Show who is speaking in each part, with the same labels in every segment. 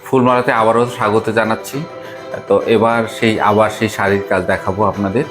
Speaker 1: ফুলমালাতে আবারও স্বাগত জানাচ্ছি। তো এবার সেই, আবার সেই শাড়ির কাজ দেখাবো আপনাদের।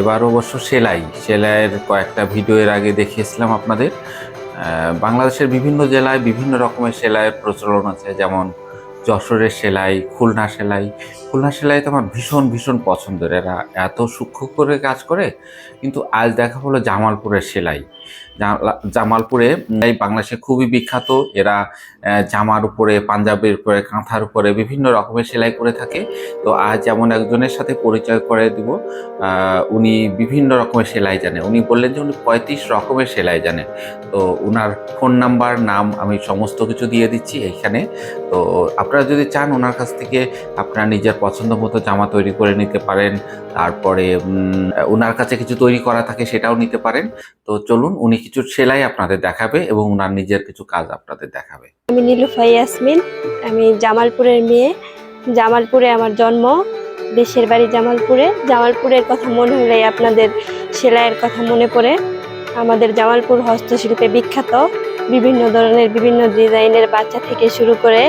Speaker 1: এবার অবশ্য সেলাই, সেলাইয়ের কয়েকটা ভিডিও এর আগে দেখিয়েছিলাম আপনাদের। বাংলাদেশের বিভিন্ন জেলায় বিভিন্ন রকমের সেলাইয়ের প্রচলন আছে, যেমন যশোরের সেলাই, খুলনা সেলাই খুলনা সেলাই তো আমার ভীষণ ভীষণ পছন্দের। এরা এত সূক্ষ্ম করে কাজ করে, কিন্তু আজ দেখা হলো জামালপুরের সেলাই। জামালপুরে এই বাংলাদেশে খুবই বিখ্যাত। এরা জামার উপরে, পাঞ্জাবের উপরে, কাঁথার উপরে বিভিন্ন রকমের সেলাই করে থাকে। তো আজ যেমন একজনের সাথে পরিচয় করে দিব উনি বিভিন্ন রকমের সেলাই জানে। উনি বললেন যে উনি পঁয়ত্রিশ রকমের সেলাই জানে। তো ওনার ফোন নাম্বার, নাম আমি সমস্ত কিছু দিয়ে দিচ্ছি এখানে। তো আপনারা যদি চান ওনার কাছ থেকে আপনারা নিজের পছন্দ মতো জামা তৈরি করে নিতে পারেন। তারপরে ওনার কাছে কিছু তৈরি করা থাকে সেটাও নিতে পারেন। তো চলুন, উনি কিছু সেলাই আপনাদের দেখাবে এবং ওনার নিজের কিছু কাজ আপনাদের দেখাবে।
Speaker 2: আমি নীলুফাই ইয়াসমিন, আমি জামালপুরের মেয়ে। জামালপুরে আমার জন্ম, দেশের বাড়ি জামালপুরে। জামালপুরের কথা মনে হলেই আপনাদের সেলাইয়ের কথা মনে পড়ে। আমাদের জামালপুর হস্তশিল্পে বিখ্যাত। বিভিন্ন ধরনের, বিভিন্ন ডিজাইনের বাচ্চা থেকে শুরু করে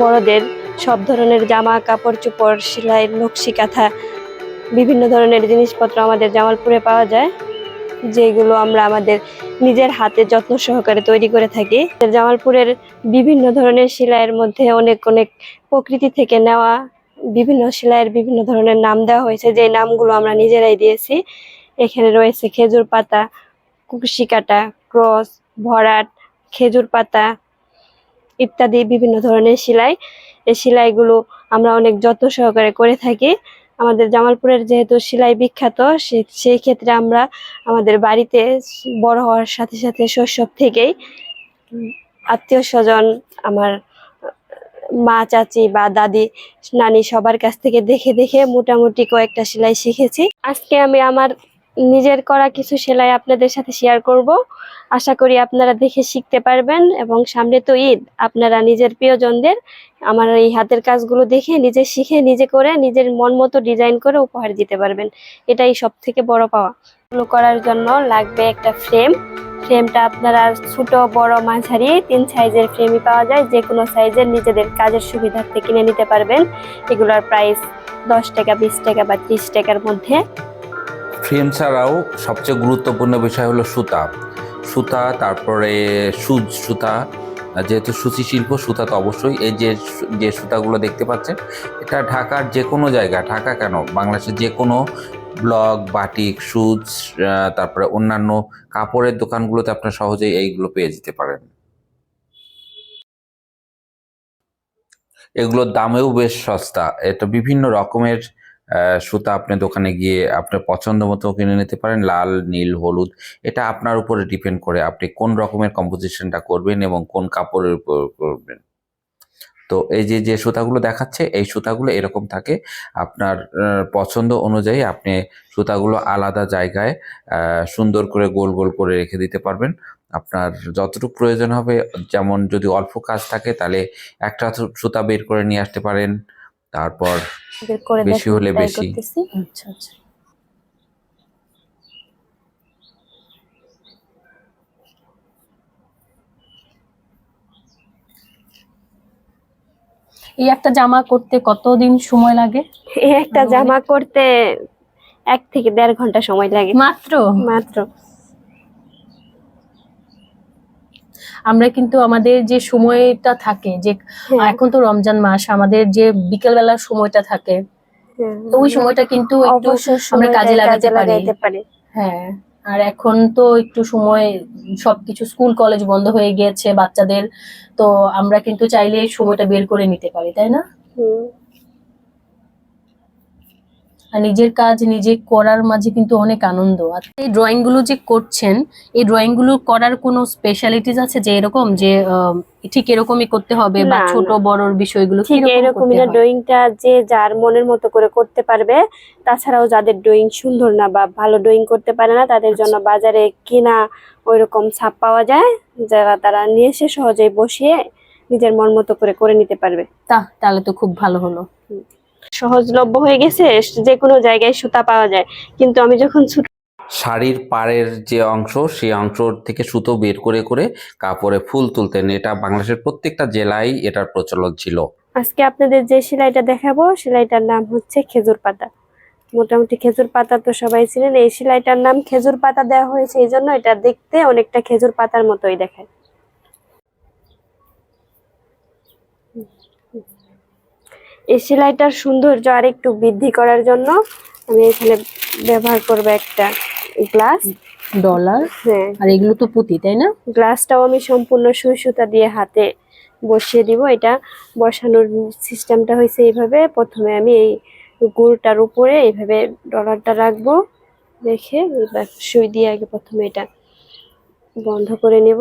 Speaker 2: বড়দের সব ধরনের জামা কাপড় চোপড়, সেলাই, নকশি, কাঁথা, বিভিন্ন ধরনের জিনিসপত্র আমাদের জামালপুরে পাওয়া যায়, যেগুলো আমরা আমাদের নিজের হাতে যত্ন সহকারে তৈরি করে থাকি। জামালপুরের বিভিন্ন ধরনের সেলাইয়ের মধ্যে অনেক অনেক প্রকৃতি থেকে নেওয়া বিভিন্ন সেলাইয়ের বিভিন্ন ধরনের নাম দেওয়া হয়েছে, যে নামগুলো আমরা নিজেরাই দিয়েছি। এখানে রয়েছে খেজুর পাতা, কুশি কাটা, ক্রস, ভরাট, খেজুর পাতা ইত্যাদি বিভিন্ন ধরনের সেলাই। এই সেলাইগুলো আমরা অনেক যত্ন সহকারে করে থাকি। আমাদের জামালপুরের যেহেতু সেলাই বিখ্যাত সেই ক্ষেত্রে আমরা আমাদের বাড়িতে বড় হওয়ার সাথে সাথে শৈশব থেকেই আত্মীয় স্বজন, আমার মা, চাচি বা দাদি, নানি সবার কাছ থেকে দেখে দেখে মোটামুটি কয়েকটা সেলাই শিখেছি। আজকে আমি আমার নিজের করা কিছু সেলাই আপনাদের সাথে শেয়ার করব। আশা করি আপনারা দেখে শিখতে পারবেন এবং সামনে তো ঈদ, আপনারা নিজের প্রিয়জনদের আমার এই হাতের কাজগুলো দেখে নিজে শিখে, নিজে করে, নিজের মন মতো ডিজাইন করে উপহার দিতে পারবেন। এটাই সব থেকে বড় পাওয়া। এগুলো করার জন্য লাগবে একটা ফ্রেম ফ্রেমটা আপনারা ছোট, বড়, মাঝারি, তিন সাইজের ফ্রেমই পাওয়া যায়। যে কোনো সাইজের নিজেদের কাজের সুবিধার্থে কিনে নিতে পারবেন। এগুলোর প্রাইস দশ টাকা, বিশ টাকা বা ত্রিশ টাকার মধ্যে।
Speaker 1: ফ্রেম ছাড়াও সবচেয়ে গুরুত্বপূর্ণ বিষয় হলো সুতা। সুতা তারপরে সুজ সুতা। যেহেতু সুচি শিল্প সুতা তো অবশ্যই। এই যে যে সুতাগুলো দেখতে পাচ্ছেন এটা ঢাকার যে কোনো জায়গা ঢাকা কেন? বাংলাদেশের যে কোনো ব্লক বাটিক আহ, তারপরে অন্যান্য কাপড়ের দোকানগুলোতে আপনার সহজেই এইগুলো পেয়ে যেতে পারেন। এগুলোর দামেও বেশ সস্তা। এটা বিভিন্ন রকমের সুতা আপনি দোকানে গিয়ে আপনার পছন্দ মতো কিনে নিতে পারেন, লাল, নীল, হলুদ। এটা আপনার উপরে ডিপেন্ড করে আপনি কোন রকমের কম্পোজিশনটা করবেন এবং কোন কাপড়ের উপর করবেন। তো এই যে যে সুতাগুলো দেখাচ্ছে, এই সুতাগুলো এরকম থাকে। আপনার পছন্দ অনুযায়ী আপনি সুতাগুলো আলাদা জায়গায় সুন্দর করে গোল গোল করে রেখে দিতে পারবেন। আপনার যতটুকু প্রয়োজন হবে, যেমন যদি অল্প কাজ থাকে, তাহলে একটা সুতা বের করে নিয়ে আসতে পারেন। তারপর বেশি হলে বেশি।
Speaker 3: আচ্ছা আচ্ছা। এই একটা জামা করতে কতদিন সময় লাগে?
Speaker 2: এই একটা জামা করতে এক থেকে দেড় ঘণ্টা সময় লাগে।
Speaker 3: মাত্র?
Speaker 2: মাত্র।
Speaker 3: আমরা কিন্তু আমাদের যে সময়টা থাকে যে
Speaker 2: হ্যাঁ,
Speaker 3: এখন তো রমজান মাস আমাদের যে বিকেল বেলার সময়টা থাকে
Speaker 2: হ্যাঁ।
Speaker 3: তো ওই সময়টা কিন্তু একটু আমরা কাজে লাগাতে পারি হ্যাঁ আর এখন তো একটু সময় সবকিছু স্কুল কলেজ বন্ধ হয়ে গিয়েছে বাচ্চাদের তো আমরা কিন্তু চাইলে সময়টা বের করে নিতে পারি তাই না। আর নিজের কাজ নিজে করার মাঝে কিন্তু অনেক আনন্দ। আর এই ড্রয়িংগুলো যে করছেন এই ড্রয়িংগুলো করার কোনো স্পেশালিটিস আছে যে এরকম যে ঠিক এরকমই করতে হবে বা ছোট। বড়র বিষয়গুলো
Speaker 2: ঠিক এরকমই না। ড্রয়িংটা যে যার মনের মতো করে করতে পারবে তাছাড়াও যাদের ড্রয়িং সুন্দর না বা ভালো ড্রয়িং করতে পারে না তাদের জন্য
Speaker 3: আচ্ছা।
Speaker 2: বাজারে কিনা ওইরকম ছাপ পাওয়া যায় যারা তারা নিয়ে এসে সহজেই বসিয়ে নিজের মন মতো করে করে নিতে পারবে।
Speaker 3: তা তাহলে তো খুব ভালো হলো।
Speaker 2: সহজলভ্য হয়ে গেছে যে কোনো জায়গায় সুতা পাওয়া যায়। কিন্তু আমি যখন ছোট
Speaker 1: শাড়ির পাড়ের যে অংশ সেই অংশ থেকে সুতো বের করে করে কাপড়ে ফুল তুলতেন। এটা বাংলাদেশের প্রত্যেকটা জেলায় এটার প্রচলন ছিল।
Speaker 2: আজকে আপনাদের যে সেলাইটা দেখাবো সেলাইটার নাম হচ্ছে খেজুর পাতা। মোটামুটি খেজুর পাতা তো সবাই ছিলেন এই সেলাইটার নাম খেজুর পাতা দেওয়া হয়েছে এই জন্য এটা দেখতে অনেকটা খেজুর পাতার মতোই দেখায়। এই সেলাইটার সৌন্দর্য আর একটু বৃদ্ধি করার জন্য আমি এখানে ব্যবহার করব একটা গ্লাস।
Speaker 3: ডলার?
Speaker 2: হ্যাঁ।
Speaker 3: আর এগুলো তো পুঁতি তাই না?
Speaker 2: গ্লাসটাও আমি সম্পূর্ণ সুই সুতা দিয়ে হাতে বসিয়ে দিব। এটা বসানোর সিস্টেমটা হয়েছে এইভাবে। প্রথমে আমি এই গুলটার উপরে এইভাবে ডলারটা রাখব। রেখে এবার সুই দিয়ে আগে প্রথমে এটা বন্ধ করে নেব।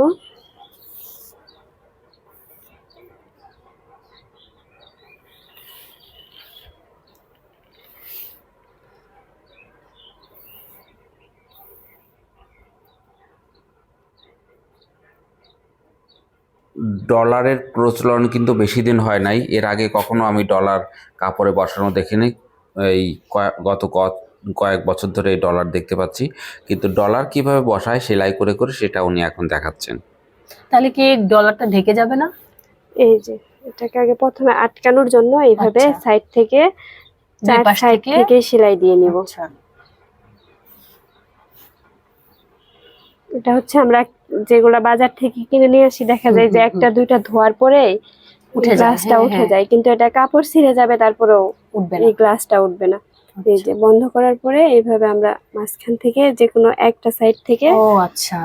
Speaker 1: ডলারের প্রচলন কিন্তু বেশি দিন হয় নাই। এর আগে কখনো আমি ডলার কাপড়ে বসানো দেখিনি। এই গত ক- কয়েক বছর ধরে এই ডলার দেখতে পাচ্ছি। কিন্তু ডলার কীভাবে বসায় সেলাই করে করে সেটা উনি এখন দেখাচ্ছেন।
Speaker 3: তাহলে কি ডলারটা ঢেকে যাবে না?
Speaker 2: এই যে এটাকে আগে প্রথমে আটকানোর জন্য এইভাবে
Speaker 3: আচ্ছা।
Speaker 2: সাইড থেকে চার
Speaker 3: পাশ
Speaker 2: সাইড
Speaker 3: থেকে?
Speaker 2: থেকে সেলাই দিয়ে নিব।
Speaker 3: আচ্ছা।
Speaker 2: এটা হচ্ছে আমরা যেগুলা বাজার থেকে কিনে নিয়ে আসি দেখা যায় যে একটা দুইটা ধোয়ার পরে
Speaker 3: উঠে যায়,
Speaker 2: গ্লাসটা
Speaker 3: হ্যাঁ,
Speaker 2: উঠে
Speaker 3: হ্যাঁ।
Speaker 2: যায়। কিন্তু এটা কাপড় ছিঁড়ে যাবে তারপরেও
Speaker 3: উঠবে না।
Speaker 2: এই গ্লাসটা উঠবে না। এই
Speaker 3: আচ্ছা।
Speaker 2: যে বন্ধ করার পরে এইভাবে আমরা মাঝখান থেকে যে কোনো একটা সাইড থেকে
Speaker 3: ও আচ্ছা।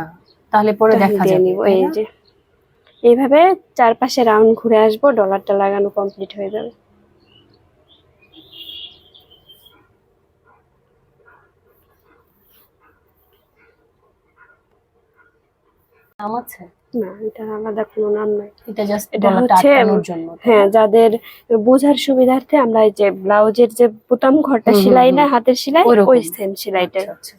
Speaker 3: তাহলে পরে দেখা যাবে
Speaker 2: নিব এই যে। এইভাবে চারপাশে রাউন্ড ঘুরে আসব ডলারটা লাগানো কমপ্লিট হয়ে যাবে।
Speaker 3: নাম আছে?
Speaker 2: না এটা আলাদা কোনো নাম নাই।
Speaker 3: এটা জাস্ট
Speaker 2: এটা হচ্ছে,
Speaker 3: জন্য
Speaker 2: হ্যাঁ যাদের বোঝার সুবিধার্থে আমরা এই যে ব্লাউজের যে বোতাম ঘরটা সেলাই না হাতের সেলাই। ওই সেম সেলাইটা
Speaker 3: আচ্ছা,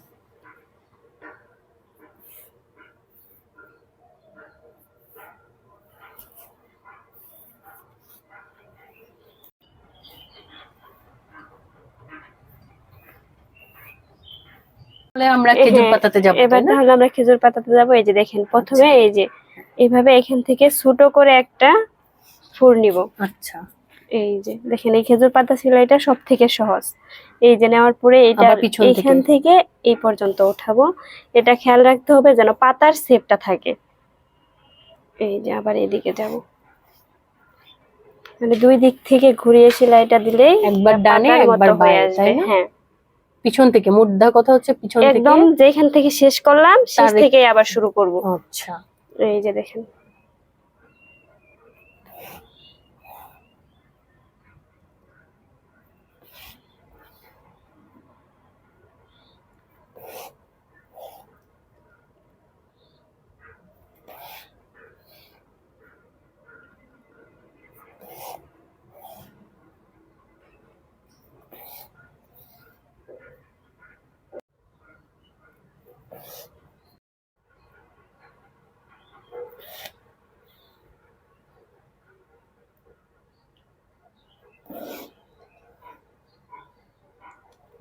Speaker 3: আমরা খেজুর
Speaker 2: হ্যাঁ,
Speaker 3: পাতাতে যাব
Speaker 2: এবার? তাহলে আমরা খেজুর পাতাতে যাব। এই যে দেখেন প্রথমে এই যে এইভাবে এখান থেকে ছোট করে একটা ফুল নিব।
Speaker 3: আচ্ছা।
Speaker 2: এই যে দেখেন এই খেজুর পাতা সেলাইটা সব থেকে সহজ। এই যে নেওয়ার পরে এটা। এখান থেকে এই পর্যন্ত উঠাবো। এটা খেয়াল রাখতে হবে যেন পাতার শেপটা থাকে। এই যে আবার এদিকে যাব। মানে দুই দিক থেকে ঘুরিয়ে সেলাইটা দিলেই
Speaker 3: একবার ডানে একবার
Speaker 2: হয়ে আসবে। হ্যাঁ।
Speaker 3: পিছন থেকে মুদ্রা কথা হচ্ছে পিছন থেকে।
Speaker 2: একদম যেখান থেকে শেষ করলাম শেষ থেকে আবার শুরু করব।
Speaker 3: আচ্ছা।
Speaker 2: এই যে দেখেন।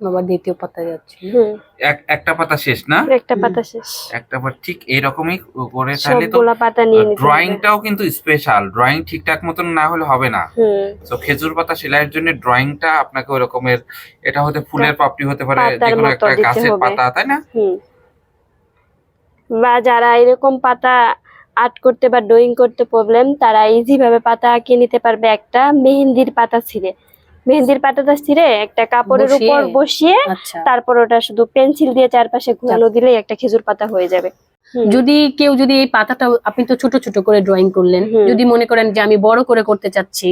Speaker 3: আবার দ্বিতীয় পাতা যাচ্ছে
Speaker 1: এক একটা পাতা শেষ না?
Speaker 2: একটা পাতা শেষ।
Speaker 1: একটা পাতা ঠিক এইরকমই করে তাহলে তো
Speaker 2: পাতা নিয়ে
Speaker 1: ড্রয়িংটাও কিন্তু স্পেশাল ড্রয়িং ঠিকঠাক মতন না হলে হবে না। তো খেজুর পাতা সেলাইয়ের জন্য ড্রয়িংটা আপনাকে ওই রকমের এটা হতে ফুলের পাপড়ি হতে পারে যে কোনো একটা গাছের পাতা তাই না?
Speaker 2: বা যারা এরকম পাতা আর্ট করতে বা ড্রয়িং করতে প্রবলেম তারা ইজি ভাবে পাতা আঁকিয়ে নিতে পারবে একটা। মেহেন্দির পাতা ছিঁড়ে। মেহেন্দির পাতাটা ছিঁড়ে একটা কাপড়ের? উপর বসিয়ে
Speaker 3: আচ্ছা।
Speaker 2: তারপর ওটা শুধু পেন্সিল দিয়ে চারপাশে ঘুরানো দিলেই একটা খেজুর পাতা হয়ে যাবে।
Speaker 3: যদি কেউ যদি এই পাতাটা আপনি তো ছোট ছোট করে ড্রয়িং করলেন যদি মনে করেন যে আমি বড় করে করতে চাচ্ছি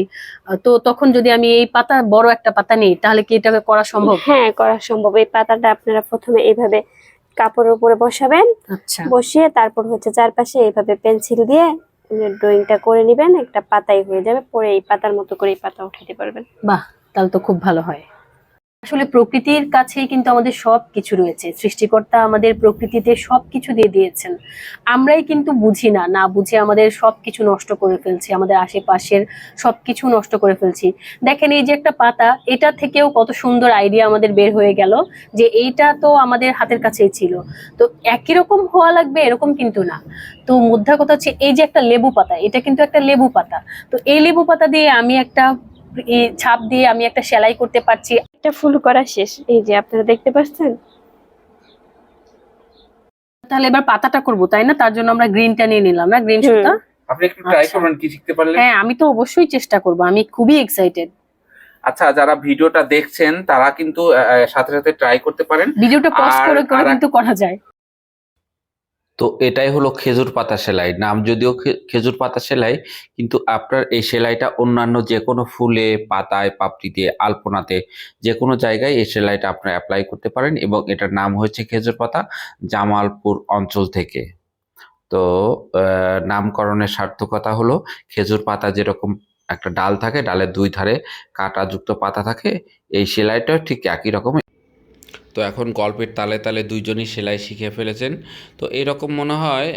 Speaker 3: তো তখন যদি আমি এই পাতা বড় একটা পাতা নিই তাহলে কি এটা করা সম্ভব?
Speaker 2: হ্যাঁ করা সম্ভব। এই পাতাটা আপনারা প্রথমে এইভাবে কাপড়ের উপরে বসাবেন
Speaker 3: আচ্ছা।
Speaker 2: বসিয়ে তারপর হচ্ছে চারপাশে এইভাবে পেন্সিল দিয়ে ড্রয়িংটা করে নেবেন একটা পাতাই হয়ে যাবে পরে এই পাতার মতো করে এই পাতা উঠাতে পারবেন।
Speaker 3: বাহ! তাহলে তো খুব ভালো হয়। আসলে প্রকৃতির কাছেই কিন্তু আমাদের সব কিছু রয়েছে। সৃষ্টিকর্তা আমাদের প্রকৃতিতে সব কিছু দিয়ে দিয়েছেন। আমরাই কিন্তু বুঝি না না বুঝে আমাদের সব কিছু নষ্ট করে ফেলছি, আমাদের আশেপাশের সব কিছু নষ্ট করে ফেলছি। দেখেন এই যে একটা পাতা, এটা থেকেও কত সুন্দর আইডিয়া আমাদের বের হয়ে গেল যে এইটা তো আমাদের হাতের কাছেই ছিল। তো একই রকম হওয়া লাগবে এরকম কিন্তু না। তো মুদ্রা কথা হচ্ছে এই যে একটা লেবু পাতা, এটা কিন্তু একটা লেবু পাতা। তো এই লেবু পাতা দিয়ে আমি একটা ছাপ দিয়ে আমি একটা সেলাই করতে পারছি।
Speaker 2: একটা ফুল করা শেষ। এই যে আপনারা দেখতে পাচ্ছেন?
Speaker 3: তাহলে এবার পাতাটা করব তাই না? তার জন্য আমরা গ্রিনটা নিয়ে নিলাম না? গ্রিন। সুতা?
Speaker 1: আপনি একটু ট্রাই
Speaker 3: আচ্ছা।
Speaker 1: করবেন কি শিখতে পারলেন
Speaker 3: হ্যাঁ আমি তো অবশ্যই চেষ্টা করব আমি খুবই এক্সাইটেড
Speaker 1: আচ্ছা যারা ভিডিওটা দেখছেন তারা কিন্তু সাথে সাথে ট্রাই করতে পারেন।
Speaker 3: ভিডিওটা পজ করে করে কিন্তু করা যায়।
Speaker 1: তো এটাই হলো খেজুর পাতা সেলাই। নাম যদিও খেজুর পাতা সেলাই, কিন্তু আপনার এই সেলাইটা অন্যান্য যে কোনো ফুলে, পাতায় পাপড়িতে আলপনাতে যে কোনো জায়গায় এই সেলাইটা আপনারা অ্যাপ্লাই করতে পারেন এবং এটার নাম হয়েছে খেজুর পাতা জামালপুর অঞ্চল থেকে। তো নামকরণের সার্থকতা হলো খেজুর পাতা যেরকম একটা ডাল থাকে, ডালের দুই ধারে কাঁটাযুক্ত পাতা থাকে, এই সেলাইটাও ঠিক একই রকম তো এখন গল্পের তালে তালে দুইজনই সেলাই শিখে ফেলেছেন। তো এরকম মনে হয়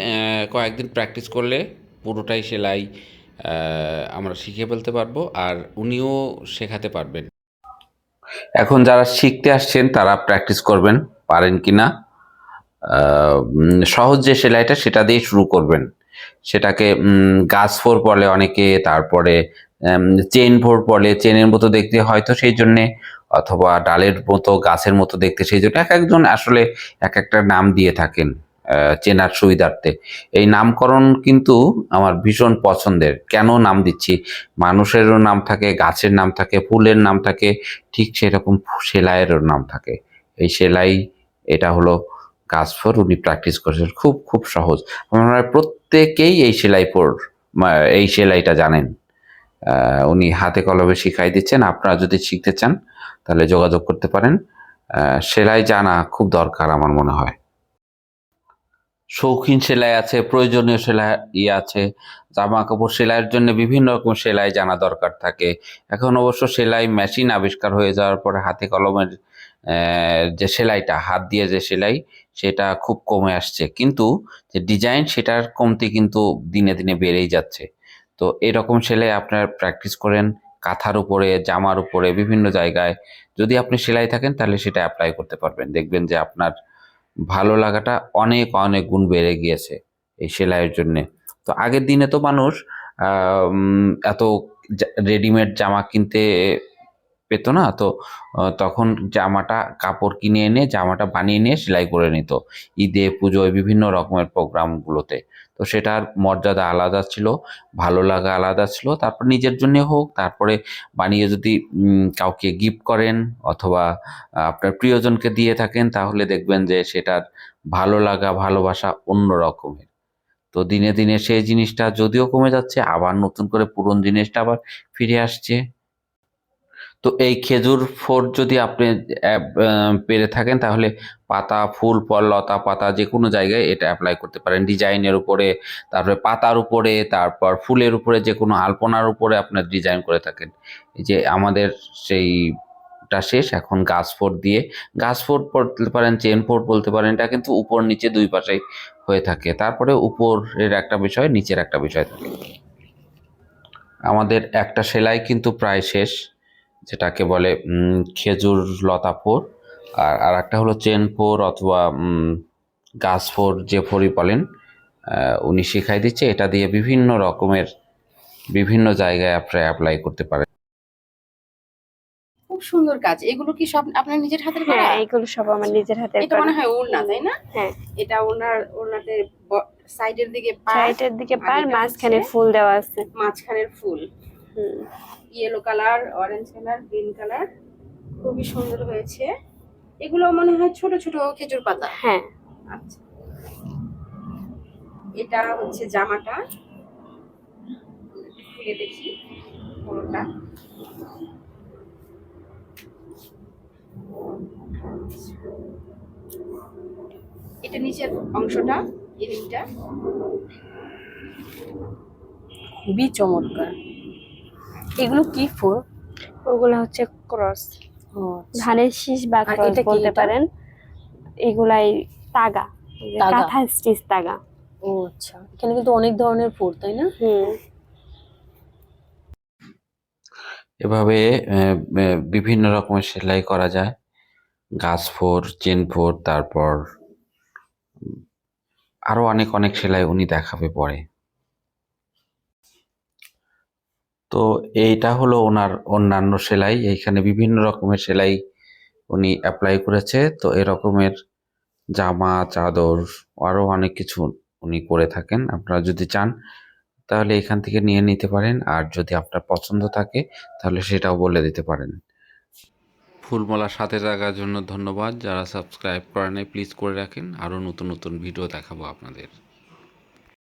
Speaker 1: কয়েকদিন প্র্যাকটিস করলে পুরোটাই সেলাই আমরা শিখে ফেলতে পারব আর উনিও শেখাতে পারবেন। এখন যারা শিখতে আসছেন, তারা প্র্যাকটিস করবেন, পারেন কি না সহজ যে সেলাইটা সেটা দিয়ে শুরু করবেন। সেটাকে গাছ ফোর বলে অনেকে, তারপরে চেন ফোর বলে চেনের মতো দেখতে হয়তো সেই জন্যে অথবা ডালের মতো, গাছের মতো দেখতে সেই জন্য এক একজন আসলে এক একটা নাম দিয়ে থাকেন চেনার সুবিধার্থে। এই নামকরণ কিন্তু আমার ভীষণ পছন্দের। কেন নাম দিচ্ছি? মানুষেরও নাম থাকে, গাছের নাম থাকে, ফুলের নাম থাকে, ঠিক সেরকম সেলাইয়েরও নাম থাকে। এই সেলাই, এটা হলো গাছ ফোর উনি প্র্যাকটিস করেছেন। খুব খুব সহজ। আমরা প্রত্যেকেই এই সেলাই পর এই সেলাইটা জানেন। উনি হাতে কলমে শিখাই দিচ্ছেন। আপনারা যদি শিখতে চান তাহলে যোগাযোগ করতে পারেন। সেলাই জানা খুব দরকার আমার মনে হয়। শৌখিন সেলাই আছে, প্রয়োজনীয় সেলাই ইয়ে আছে জামা কাপড় সেলাইয়ের জন্য বিভিন্ন রকম সেলাই জানা দরকার থাকে। এখন অবশ্য সেলাই মেশিন আবিষ্কার হয়ে যাওয়ার পরে হাতে কলমের যে সেলাইটা, হাত দিয়ে যে সেলাই, সেটা খুব কমে আসছে। কিন্তু যে ডিজাইন, সেটার কমতি কিন্তু দিনে দিনে বেড়েই যাচ্ছে। তো এরকম সেলাই আপনার প্র্যাকটিস করেন কাঁথার উপরে, জামার উপরে, বিভিন্ন জায়গায়। যদি আপনি সেলাই থাকেন, তাহলে সেটা অ্যাপ্লাই করতে পারবেন। দেখবেন যে আপনার ভালো লাগাটা অনেক অনেক গুণ বেড়ে গিয়েছে এই সেলাইয়ের জন্যে। তো আগের দিনে তো মানুষ এত রেডিমেড জামা কিনতে পেতো না, তো তখন জামাটা কাপড় কিনে এনে, জামাটা বানিয়ে নিয়ে সেলাই করে নিত। ঈদে, পুজোয় বিভিন্ন রকমের প্রোগ্রামগুলোতে তো সেটার মর্যাদা আলাদা ছিল, ভালো লাগা আলাদা ছিল। তারপর নিজের জন্য হোক, তারপরে বানিয়ে যদি কাউকে গিফট করেন অথবা আপনার প্রিয়জনকে দিয়ে থাকেন, তাহলে দেখবেন যে সেটার ভালো লাগা, ভালোবাসা অন্য রকমের। তো দিনে দিনে সেই জিনিসটা যদিও কমে যাচ্ছে, আবার নতুন করে পুরন জিনিসটা আবার ফিরে আসছে। তো এই খেজুর ফোর যদি আপনি পেরে থাকেন, তাহলে পাতা, ফুল, ফল, লতা, পাতা যে কোনো জায়গায় এটা অ্যাপ্লাই করতে পারেন। ডিজাইনের উপরে, তারপরে পাতার উপরে, তারপর ফুলের উপরে যে কোনো আলপনার উপরে আপনার ডিজাইন করে থাকেন। যে আমাদের সেইটা শেষ, এখন গাছ ফোর দিয়ে, গাছ ফোর বলতে পারেন, চেন ফোর বলতে পারেন, এটা কিন্তু উপর নিচে দুই পাশেই হয়ে থাকে। তারপরে উপরের একটা বিষয়, নিচের একটা বিষয় থাকে। আমাদের একটা সেলাই কিন্তু প্রায় শেষ। যেটাকে বলে উম, খেজুর লতা ফোর আর আর একটা হলো চেন ফোর অথবা উম, গাছ ফোর যে ফোরই বলেন আহ, উনি শিখাই দিচ্ছে। এটা দিয়ে বিভিন্ন রকমের বিভিন্ন জায়গায় আপনি অ্যাপ্লাই করতে পারেন।
Speaker 4: খুব সুন্দর কাজ। এগুলো কি সব আপনার নিজের হাতের করা?
Speaker 2: হ্যাঁ এগুলো সব আমার নিজের হাতের
Speaker 4: এটা মনে হয় ওড়না তাই না?
Speaker 2: হ্যাঁ।
Speaker 4: এটা ওনার ওনাতে সাইডের দিকে
Speaker 2: সাইডের দিকে পার মাঝখানে ফুল দেওয়া আছে।
Speaker 4: মাঝখানের ফুল।
Speaker 2: হুম।
Speaker 4: Yellow colour orange colour green colour খুবই সুন্দর হয়েছে। এগুলো মনে হয় ছোট ছোট খেজুর পাতা।
Speaker 2: হ্যাঁ।
Speaker 4: আচ্ছা। এটা হচ্ছে জামাটা। খুলে দেখি পুরোটা। এটা নিচের অংশটা এদিকটা
Speaker 3: খুবই চমৎকার। এগুলো কি ফোর
Speaker 2: ওগুলো হচ্ছে ক্রস। ধানের শীষ বা ক্রস বলতে পারেন। এগুলাই তাগা। কাঁথা স্টিচ তাগা।
Speaker 3: ও আচ্ছা। এখানে কিন্তু অনেক ধরনের ফুল তাই না?
Speaker 2: হুম।
Speaker 1: এভাবে বিভিন্ন রকমের সেলাই করা যায়। গাছ ফোর চেন ফোর তারপর উম, আরও অনেক অনেক সেলাই উনি দেখাবে পরে। তো এইটা হলো ওনার অন্যান্য সেলাই। এইখানে বিভিন্ন রকমের সেলাই উনি অ্যাপ্লাই করেছে। তো এরকমের জামা, চাদর আরও অনেক কিছু উনি করে থাকেন। আপনারা যদি চান, তাহলে এখান থেকে নিয়ে নিতে পারেন। আর যদি আপনার পছন্দ থাকে, তাহলে সেটাও বলে দিতে পারেন। ফুলমালা সাথে থাকার জন্য ধন্যবাদ। যারা সাবস্ক্রাইব করেন প্লিজ করে রাখেন। আরও নতুন নতুন ভিডিও দেখাবো আপনাদের।